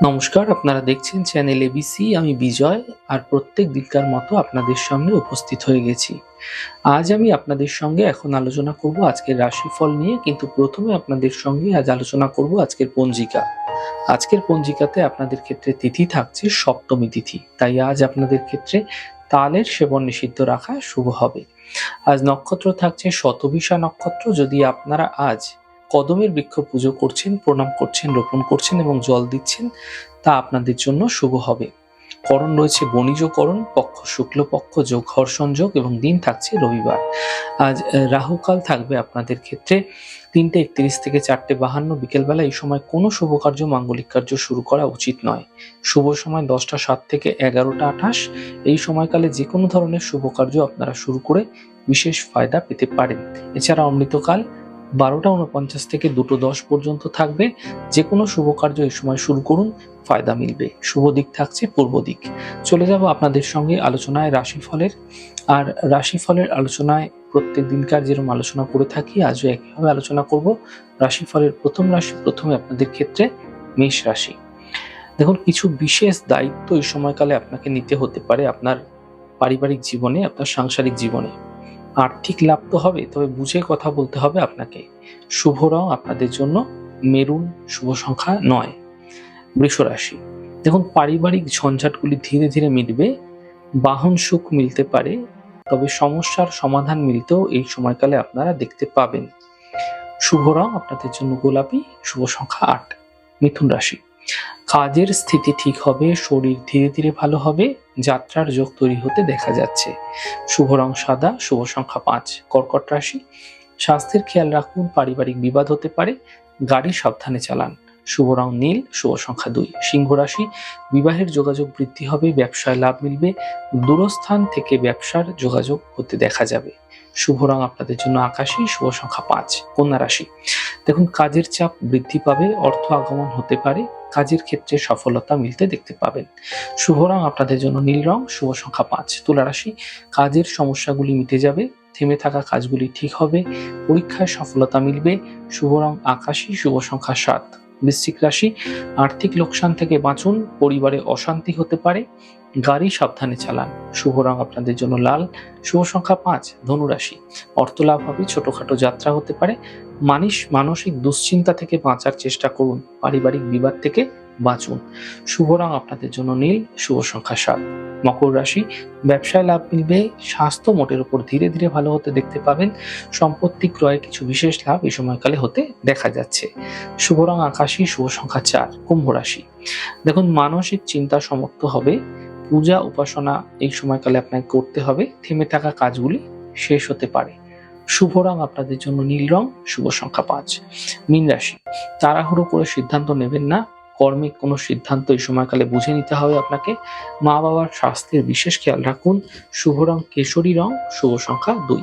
নমস্কার, আপনারা দেখছেন চ্যানেল এবিসি আমি বিজয় আর প্রত্যেক দিনকার মতো আপনাদের সামনে উপস্থিত হয়ে গেছি। আজ আমি আপনাদের সঙ্গে এখন আলোচনা করব আজকের রাশিফল নিয়ে, কিন্তু প্রথমে আপনাদের সঙ্গে আজ আলোচনা করব আজকের পঞ্জিকা। আজকের পঞ্জিকাতে আপনাদের ক্ষেত্রে তিথি থাকছে সপ্তমী তিথি, তাই আজ আপনাদের ক্ষেত্রে তালের সেবন নিষিদ্ধ রাখা শুভ হবে। আজ নক্ষত্র থাকছে শতবিশা নক্ষত্র, যদি আপনারা আজ কদমের বৃক্ষ পুজো করছেন, প্রণাম করছেন, রোপণ করছেন এবং জল দিচ্ছেন, তা আপনাদের জন্য শুভ হবে। করণ রয়েছে বণিজ করণ পক্ষ শুক্লপক্ষ, যোগ ঘর্ষণ যোগ এবং দিন থাকছে রবিবার। আজ রাহুকাল থাকবে আপনাদের ক্ষেত্রে। তিনটে একত্রিশ থেকে চারটে বাহান্ন বিকেলবেলা এই সময় কোনো শুভ কার্য, মাঙ্গলিক কার্য শুরু করা উচিত নয়। শুভ সময় দশটা সাত থেকে এগারোটা আঠাশ। এই সময়কালে যে কোনো ধরনের শুভ কার্য আপনারা শুরু করে বিশেষ ফায়দা পেতে পারেন। এছাড়া অমৃতকাল বারোটা উনপঞ্চাশ থেকে দুটো দশ পর্যন্ত থাকবে। যে কোনো শুভ কার্য এই সময় শুরু করুন, ফায়দা মিলবে। শুভ দিক থাকছে পূর্ব দিক। চলে যাব আপনাদের সঙ্গে আলোচনায় রাশিফলের। আর রাশিফলের আলোচনায় প্রত্যেক দিনকার যেরকম আলোচনা করে থাকি, আজও একইভাবে আলোচনা করব। রাশিফলের প্রথম রাশি, প্রথমে আপনাদের ক্ষেত্রে মেষ রাশি। দেখুন, কিছু বিশেষ দায়িত্ব এই সময়কালে আপনাকে নিতে হতে পারে আপনার পারিবারিক জীবনে, আপনার সাংসারিক জীবনে। আর্থিক লাভ তো হবে, তবে বুঝে কথা বলতে হবে আপনাকে। শুভ রং আপনাদের জন্য মেরুন শুভ সংখ্যা নয়, বৃষ রাশি। দেখুন, পারিবারিক ঝঞ্ঝাটগুলি ধীরে ধীরে মিটবে, বাহন সুখ মিলতে পারে, তবে সমস্যার সমাধান মিলতেও এই সময়কালে আপনারা দেখতে পাবেন। শুভ রং আপনাদের জন্য গোলাপি, শুভ সংখ্যা আট, মিথুন রাশি। কাজের স্থিতি ঠিক হবে, শরীর ধীরে ধীরে ভালো হবে, যাত্রার যোগ তৈরি হতে দেখা যাচ্ছে। শুভ রং সাদা, শুভ সংখ্যা পাঁচ, কর্কট রাশি। স্বাস্থ্যের খেয়াল রাখুন, পারিবারিক বিবাদ হতে পারে, গাড়ি সাবধানে চালান। শুভ রং নীল, শুভ সংখ্যা দুই, সিংহ রাশি। বিবাহের যোগাযোগ বৃদ্ধি হবে, ব্যবসায় লাভ মিলবে, দূরস্থান থেকে ব্যবসার যোগাযোগ হতে দেখা যাবে। শুভ রং আপনাদের জন্য আকাশী, শুভ সংখ্যা পাঁচ, কন্যা রাশি। দেখুন, কাজের চাপ বৃদ্ধি পাবে, অর্থ আগমন হতে পারে কাজের ক্ষেত্রে সফলতা মিলতে দেখতে পাবেন। শুভ রং আপনাদের জন্য নীল রং, শুভ সংখ্যা পাঁচ। তুলারাশি কাজের সমস্যাগুলি মিটে যাবে, থেমে থাকা কাজগুলি ঠিক হবে, পরীক্ষায় সফলতা মিলবে, শুভ রং আকাশি, শুভ সংখ্যা সাত। বৃশ্চিক রাশি, আর্থিক লোকসান থেকে বাঁচুন, পরিবারে অশান্তি হতে পারে গাড়ি সাবধানে চালান। শুভ রং আপনাদের জন্য লাল, শুভ সংখ্যা পাঁচ, ধনু রাশি। অর্থ লাভ হবে ছোটখাটো যাত্রা হতে পারে। মানিস, মানসিক দুশ্চিন্তা থেকে বাঁচার চেষ্টা করুন। পারিবারিক বিবাদ থেকে বাঁচুন। শুভ রং আপনাদের জন্য নীল, শুভ সংখ্যা সাত। মকর রাশি, ব্যবসায় লাভ মিলবে। স্বাস্থ্য মোটের উপর ধীরে ধীরে ভালো হতে দেখতে পাবেন। সম্পত্তি ক্রয়ে কিছু বিশেষ লাভ এই সময়কালে হতে দেখা যাচ্ছে। শুভ রং আকাশী, শুভ সংখ্যা চার, কুম্ভ রাশি। দেখুন, মানসিক চিন্তা সমাপ্ত হবে। পূজা উপাসনা এই সময়কালে আপনাকে করতে হবে। থেমে থাকা কাজগুলি শেষ হতে পারে। শুভ রং আপনাদের জন্য নীল রং, শুভ সংখ্যা পাঁচ। মীন রাশি, তাড়াহুড়ো করে সিদ্ধান্ত নেবেন না। কর্মে কোনো সিদ্ধান্ত এই সময়কালে বুঝে নিতে হবে আপনাকে। মা বাবার স্বাস্থ্যের বিশেষ খেয়াল রাখুন। শুভ রং কেশরী রং, শুভ সংখ্যা দুই।